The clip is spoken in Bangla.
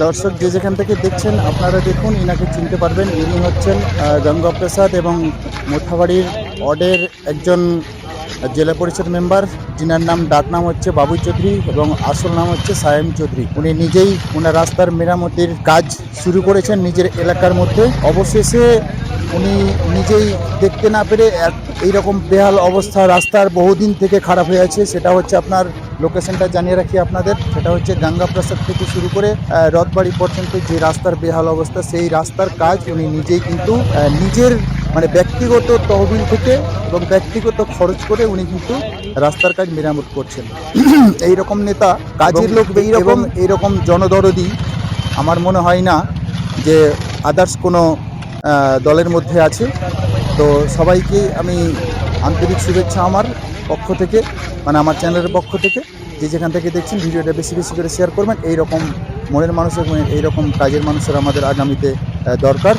দর্শক যে যেখান থেকে দেখছেন, আপনারা দেখুন, ইনাকে চিনতে পারবেন। ইনি হচ্ছেন গঙ্গাপ্রসাদ গঙ্গা প্রসাদ এবং মোথাবাড়ির অডের একজন জেলা পরিষদ মেম্বার, যিনার নাম, ডাক নাম হচ্ছে বাবু চৌধুরী এবং আসল নাম হচ্ছে সায়েম চৌধুরী। উনি নিজেই ওনার রাস্তার মেরামতির কাজ শুরু করেছেন নিজের এলাকার মধ্যে। অবশেষে উনি নিজেই দেখতে না পেরে এইরকম বেহাল অবস্থা রাস্তার বহুদিন থেকে খারাপ হয়ে আছে সেটা হচ্ছে আপনার লোকেশনটা জানিয়ে রাখি আপনাদের। সেটা হচ্ছে গঙ্গা প্রসাদ থেকে শুরু করে রথবাড়ি পর্যন্ত যে রাস্তার বেহাল অবস্থা সেই রাস্তার কাজ উনি নিজেই কিন্তু নিজের মানে ব্যক্তিগত তহবিল থেকে এবং ব্যক্তিগত খরচ করে উনি কিন্তু রাস্তার কাজ মেরামত করছেন। এইরকম নেতা কাজের লোক এইরকম এইরকম জনদরদি আমার মনে হয় না যে আদার্স কোনো দলের মধ্যে আছে। তো সবাইকে আমি আন্তরিক শুভেচ্ছা আমার পক্ষ থেকে মানে আমার চ্যানেলের পক্ষ থেকে, যে যেখান থেকে দেখছেন ভিডিওটা বেশি বেশি করে শেয়ার করবেন। এইরকম মনের মানুষের এইরকম কাজের মানুষের আমাদের আগামীতে দরকার।